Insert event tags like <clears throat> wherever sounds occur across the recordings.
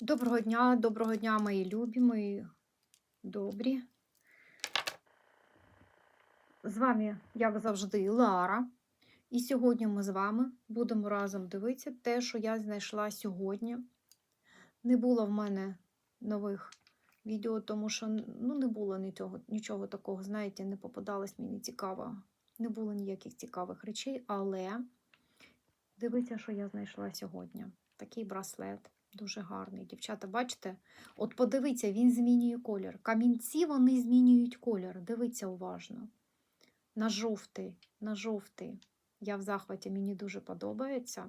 Доброго дня, доброго дня, мої любі, мої добрі. З вами, як завжди, Лара. І сьогодні ми з вами будемо разом дивитися те, що я знайшла сьогодні. Не було в мене нових відео, тому що ну, не було нічого, нічого такого, знаєте, не попадалось мені цікаво. Не було ніяких цікавих речей, але дивіться, що я знайшла сьогодні. Такий браслет. Дуже гарний. Дівчата, бачите? От подивіться, він змінює колір. Камінці вони змінюють колір. Дивіться уважно. На жовтий, на жовтий. Я в захваті, мені дуже подобається.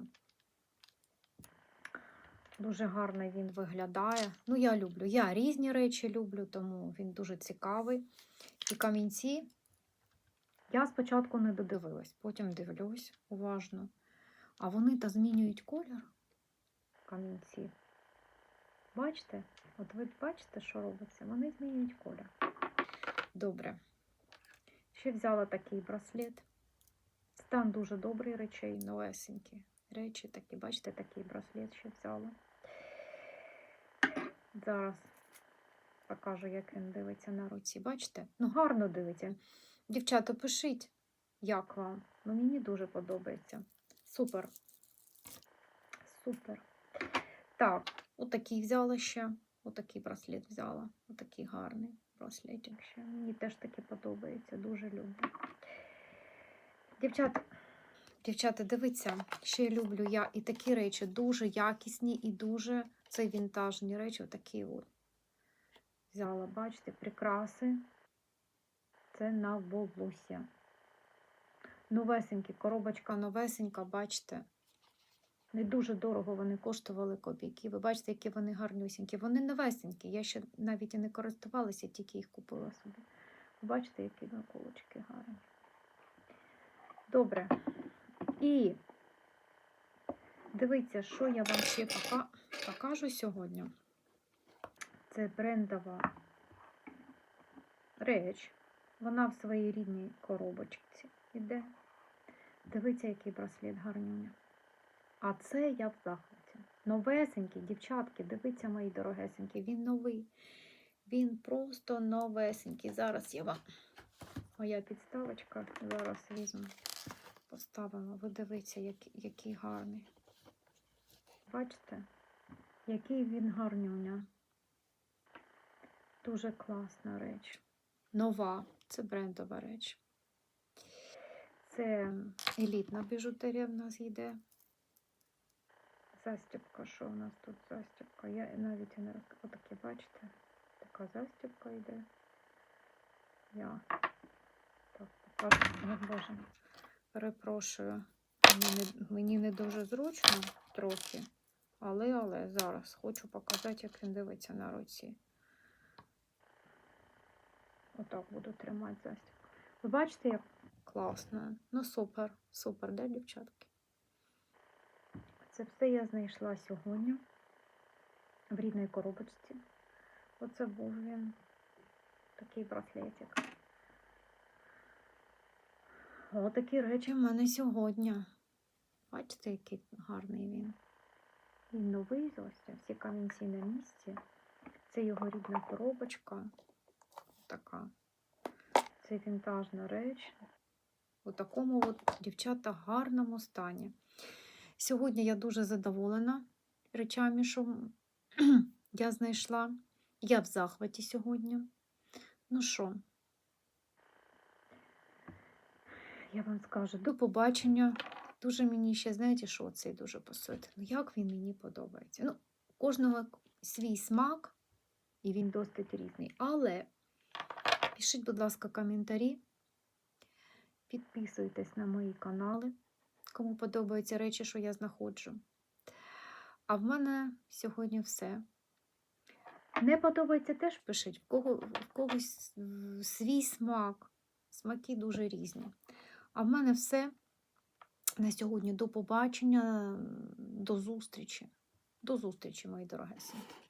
Дуже гарно він виглядає. Ну, я люблю. Я різні речі люблю, тому він дуже цікавий. І камінці я спочатку не додивилась, потім дивлюсь уважно. А вони то змінюють колір камінці. Бачите? От ви бачите, що робиться? Вони змінюють колір. Добре. Ще взяла такий браслет. Стан дуже добрий речей, новесенькі. Речі такі, бачите, такий браслет ще взяла. Зараз покажу, як він дивиться на руці. Бачите? Ну, гарно дивиться. Дівчата, пишіть, як вам. Ну, мені дуже подобається. Супер. Супер. Так, отакий взяла ще. Отакий браслет взяла. Отакий гарний браслетик. Мені теж таки подобається. Дуже люблю. Дівчата, дівчата, дивіться, ще люблю я і такі речі дуже якісні і дуже це вінтажні речі. Отакі от. Взяла, бачите, прикраси. Це на волосся. Новесенькі, коробочка новесенька, бачите. Не дуже дорого вони коштували копійки. Ви бачите, які вони гарнюсінькі. Вони новесенькі. Я ще навіть і не користувалася, тільки їх купила собі. Бачите, які наколочки гарні. Добре. І дивіться, що я вам ще покажу сьогодні. Це брендова реч. Вона в своїй рідній коробочці йде. Дивіться, який браслет гарнюня. А це я в захваті. Новесенький, дівчатки, дивіться, мої дорогесенькі, він новий. Він просто новесенький. Зараз я вам моя підставочка. Зараз візьму, поставимо. Ви дивіться, який, який гарний. Бачите, який він гарнюня. Дуже класна реч. Нова, це брендова реч. Це елітна біжутерія в нас йде. Застібка, що у нас тут застібка? Я навіть не роз... Отаке, бачите? Така застібка йде. Я так покажу. О, Боже, перепрошую. Мені не, мені не дуже зручно трохи, але але зараз хочу показати, як він дивиться на руці. Отак буду тримати застібку. Ви бачите, як класно? Ну, супер, супер, да, дівчатки? Це все я знайшла сьогодні в рідній коробочці. Оце був він, такий браслетик. Отакі речі в мене сьогодні. Бачите, який гарний він. Він новий зовсім, всі камінці на місці. Це його рідна коробочка. Така. Це вінтажна реч. У такому от, дівчата, гарному стані. Сьогодні я дуже задоволена речами, що <clears throat> я знайшла. Я в захваті сьогодні. Ну що, я вам скажу до побачення. Дуже мені ще, знаєте, що цей дуже пасує. Ну, як він мені подобається. Ну, кожного свій смак, і він досить різний. Але пишіть, будь ласка, коментарі. Підписуйтесь на мої канали кому подобаються речі, що я знаходжу. А в мене сьогодні все. Не подобається теж пишіть, в, кого, в когось свій смак. Смаки дуже різні. А в мене все на сьогодні. До побачення, до зустрічі. До зустрічі, мої дорогесенькі.